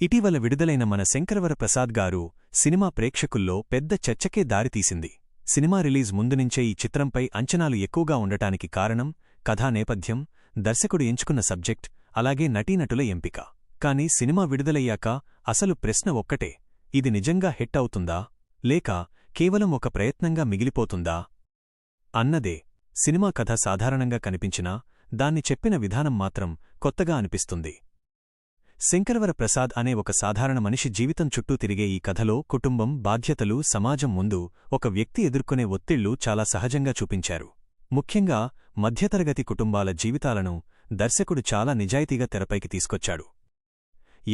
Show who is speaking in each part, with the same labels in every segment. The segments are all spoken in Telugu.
Speaker 1: ఇటీవల విడుదలైన మన శంకరవర ప్రసాద్ గారు సినిమా ప్రేక్షకుల్లో పెద్ద చర్చకే దారితీసింది. సినిమా రిలీజ్ ముందునుంచే ఈ చిత్రంపై అంచనాలు ఎక్కువగా ఉండటానికి కారణం కథా నేపథ్యం దర్శకుడు ఎంచుకున్న సబ్జెక్ట్ అలాగే నటీనటుల ఎంపిక. కాని సినిమా విడుదలయ్యాక అసలు ప్రశ్న ఒక్కటే ఇది నిజంగా హిట్ అవుతుందా లేక కేవలం ఒక ప్రయత్నంగా మిగిలిపోతుందా? అన్నదే సినిమా కథ సాధారణంగా కనిపించినా దాన్ని చెప్పిన విధానం మాత్రం కొత్తగా అనిపిస్తుంది. శంకరవర ప్రసాద్ అనే ఒక సాధారణ మనిషి జీవితం చుట్టూ తిరిగే ఈ కథలో కుటుంబం బాధ్యతలు సమాజం ముందు ఒక వ్యక్తి ఎదుర్కొనే ఒత్తిళ్ళు చాలా సహజంగా చూపించారు. ముఖ్యంగా మధ్యతరగతి కుటుంబాల జీవితాలను దర్శకుడు చాలా నిజాయితీగా తెరపైకి తీసుకొచ్చాడు.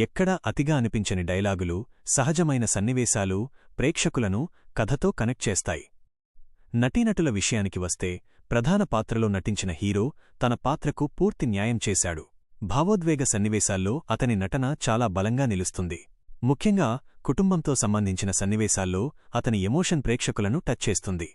Speaker 1: ఎక్కడా అతిగా అనిపించని డైలాగులు సహజమైన సన్నివేశాలు ప్రేక్షకులను కథతో కనెక్ట్ చేస్తాయి. నటీనటుల విషయానికి వస్తే ప్రధాన పాత్రలో నటించిన హీరో తన పాత్రకు పూర్తి న్యాయం చేశాడు. భావోద్వేగ సన్నివేశాల్లో అతని నటన చాలా బలంగా నిలుస్తుంది. ముఖ్యంగా కుటుంబంతో సంబంధించిన సన్నివేశాల్లో అతని ఎమోషన్ ప్రేక్షకులను టచ్ చేస్తుంది.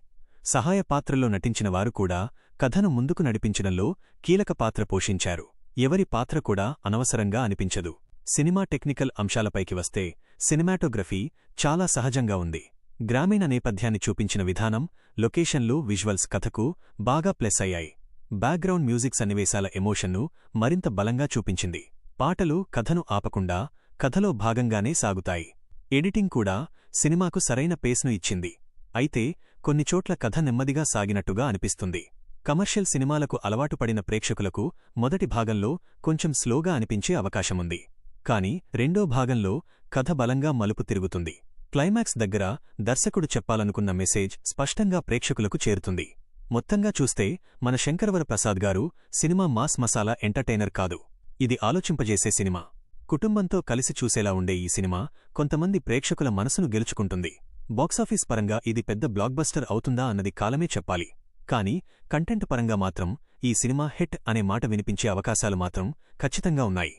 Speaker 1: సహాయ పాత్రలో నటించిన వారు కూడా కథను ముందుకు నడిపించడంలో కీలక పాత్ర పోషించారు. ఎవరి పాత్ర కూడా అనవసరంగా అనిపించదు. సినిమా టెక్నికల్ అంశాలపైకి వస్తే సినిమాటోగ్రఫీ చాలా సహజంగా ఉంది. గ్రామీణ నేపథ్యాన్ని చూపించిన విధానం లొకేషన్లు విజువల్స్ కథకు బాగా ప్లెస్ అయ్యాయి. బ్యాక్గ్రౌండ్ మ్యూజిక్ సన్నివేశాల ఎమోషన్ను మరింత బలంగా చూపించింది. పాటలు కథను ఆపకుండా కథలో భాగంగానే సాగుతాయి. ఎడిటింగ్ కూడా సినిమాకు సరైన పేస్ను ఇచ్చింది. అయితే కొన్ని చోట్ల కథ నెమ్మదిగా సాగినట్టుగా అనిపిస్తుంది. కమర్షియల్ సినిమాలకు అలవాటుపడిన ప్రేక్షకులకు మొదటి భాగంలో కొంచెం స్లోగా అనిపించే అవకాశముంది. కాని రెండో భాగంలో కథ బలంగా మలుపు తిరుగుతుంది. క్లైమాక్స్ దగ్గర దర్శకుడు చెప్పాలనుకున్న మెసేజ్ స్పష్టంగా ప్రేక్షకులకు చేరుతుంది. మొత్తంగా చూస్తే మన శంకరవర ప్రసాద్ గారు సినిమా మాస్ మసాలా ఎంటర్టైనర్ కాదు. ఇది ఆలోచింపజేసే సినిమా. కుటుంబంతో కలిసి చూసేలా ఉండే ఈ సినిమా కొంతమంది ప్రేక్షకుల మనసును గెలుచుకుంటుంది. బాక్సాఫీస్ పరంగా ఇది పెద్ద బ్లాక్బస్టర్ అవుతుందా అన్నది కాలమే చెప్పాలి. కాని కంటెంట్ పరంగా మాత్రం ఈ సినిమా హిట్ అనే మాట వినిపించే అవకాశాలు మాత్రం ఖచ్చితంగా ఉన్నాయి.